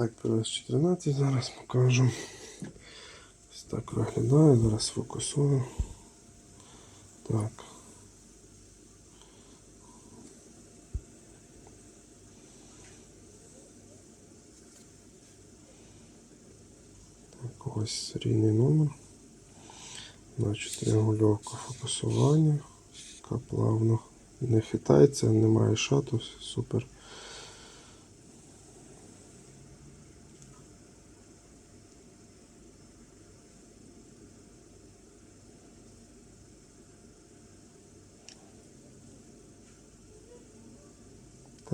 Так, ps 14 зараз покажу. Ось так виглядає, зараз фокусую. Так. Так, ось серійний номер. Значить, регульовка фокусування. Така плавно не хитається, немає шату, супер.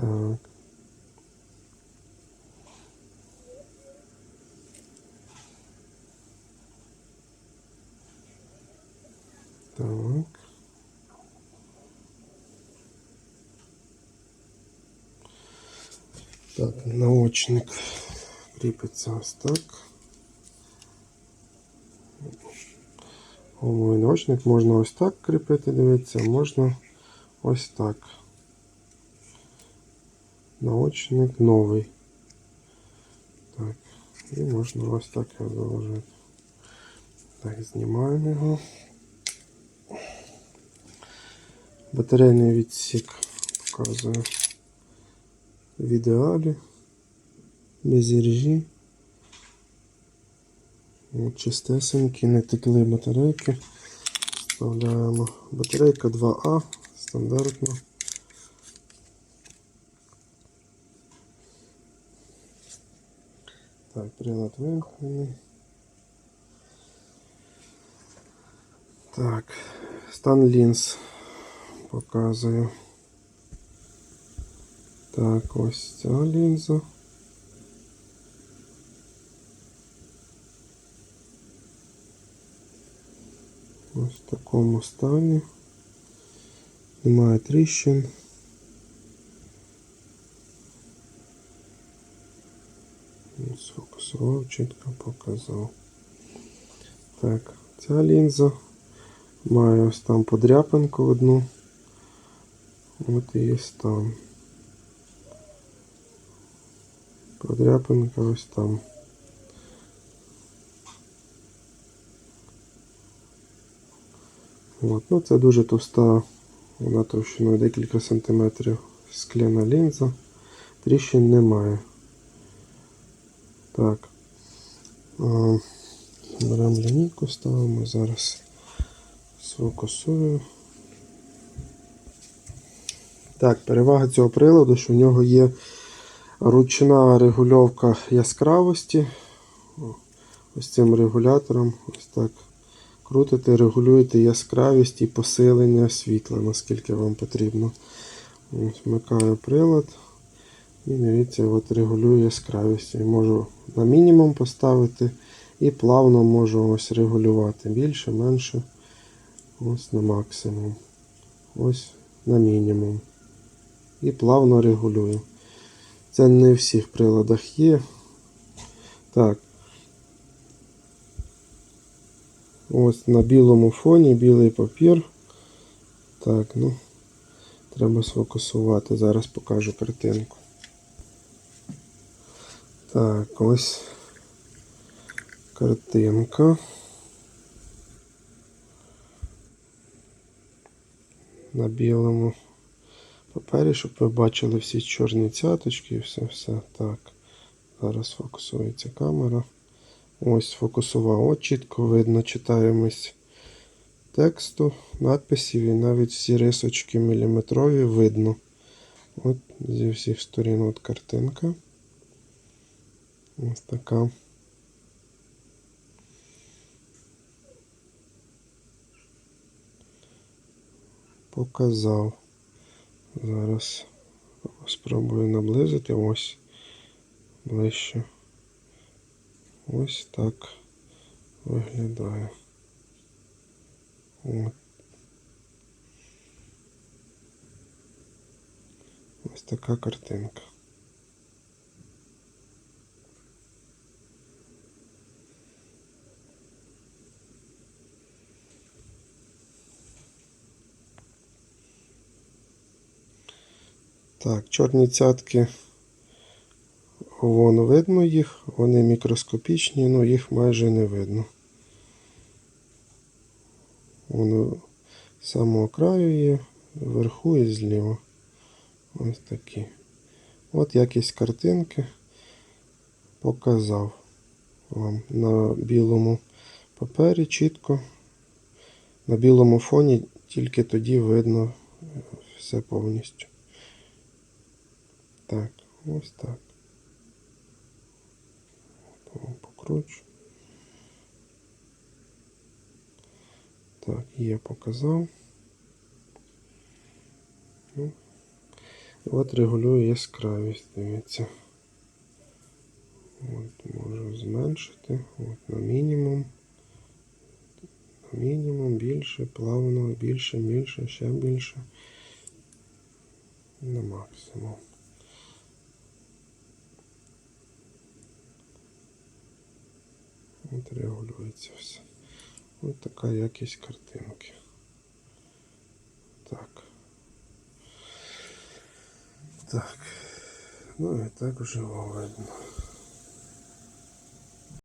Так. Так. Так, наочник кріпиться ось так. Гумовий наочник можна ось так кріпити, дивіться, можна ось так. Наочник новий. Так, і можна ось так його заложити. Так, знімаємо його. Батарейний відсік показую в ідеалі. Без іржі. Чистесенькі, не текли батарейки. Вставляємо. Батарейка 2А, стандартно. Так, прилад вимкнений. Так, стан лінз показую. Так, ось ця лінза. Ось в такому стані. Немає тріщин. Сфокусував, чітко показав. Так, ця лінза має ось там подряпинку одну. От і там. Подряпинка ось там. От. Ну, це дуже товста, вона товщиною декілька сантиметрів скляна лінза. Тріщин немає. Так. Беремо лінійку, ставимо зараз. Сфокусую. Так, перевага цього приладу, що в нього є ручна регульовка яскравості. Ось цим регулятором. Ось так. Крутите, регулюєте яскравість і посилення світла, наскільки вам потрібно. Ось Вмикаю прилад. І дивіться, от регулюю яскравість. Я можу на мінімум поставити і плавно можу ось регулювати. Більше, менше. Ось на максимум. Ось на мінімум. І плавно регулюю. Це не в всіх приладах є. Так. Ось на білому фоні білий папір. Так, ну, треба сфокусувати. Зараз покажу картинку. Так, ось картинка. На білому папері, щоб ви бачили всі чорні цяточки і все-все. Так. Зараз фокусується камера. Ось фокусував. От чітко видно читаємось тексту, надписів і навіть всі рисочки міліметрові видно. От зі всіх сторін от картинка. Ось така. Показав. Зараз спробую наблизити ось ближче. Ось так виглядає. Ось така картинка. Так, чорні цятки Вон видно їх, вони мікроскопічні, але їх майже не видно. Воно з самого краю є, вверху і зліва. Ось такі. От якість картинки показав вам на білому папері чітко. На білому фоні тільки тоді видно все повністю. Так, ось так. Покручу. Так, є показав. Ну, От регулюю яскравість, дивіться. От можу зменшити. От на мінімум. На мінімум більше, плавно, більше, більше, ще більше. На максимум. От регулюється все. Ось така якість картинки. Так. Так. Ну і так вже видно.